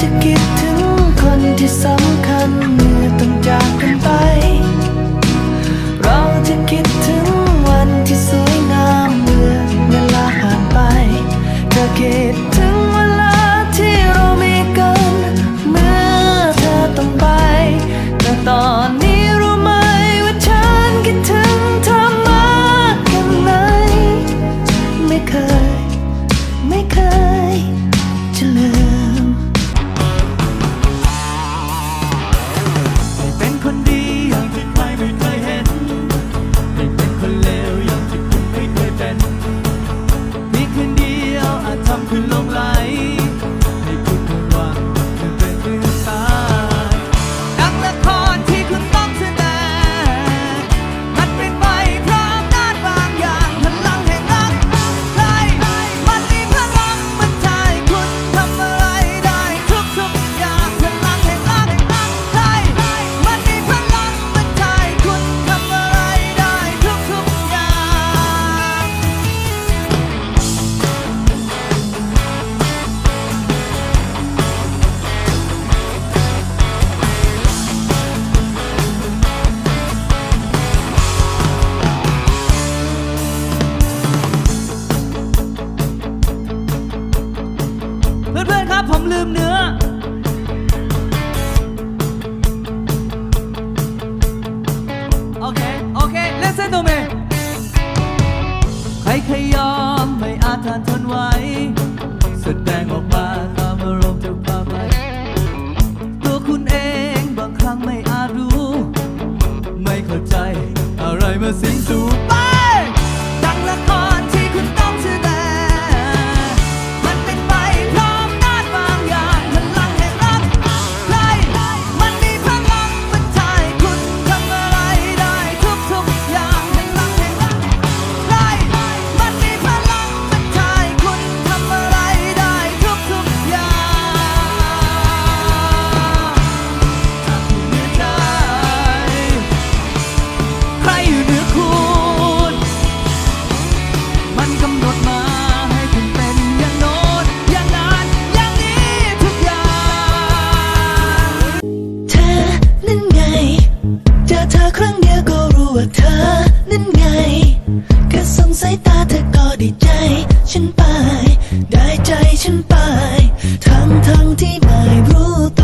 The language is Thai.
จะคิดถึงคนที่สำคัญเมื่อต้องจากกันไป เราจะคิดถึงวันที่สวยงามเมื่อเวลาผ่านไปจะคิดถึงเวลาที่เรามีกัน เมื่อเธอต้องไป แต่ตอนนี้รู้ไหมว่าฉันคิดถึงเธอมากแค่ไหนไม่เคย ลืมเนื้อ โอเค โอเค listen to me ใครขยอมไม่อาจทานทนไว้ แสดงออกมาตามอารมณ์จะพาไป ตัวคุณเองบางครั้งไม่อาจรู้ ไม่เข้าใจอะไรมาสิงสู่ นั่นไงก็สงสายตาเธอก็ได้ใจ ฉันไป ได้ใจฉันไป ทั้งทั้งที่ไม่รู้ตัว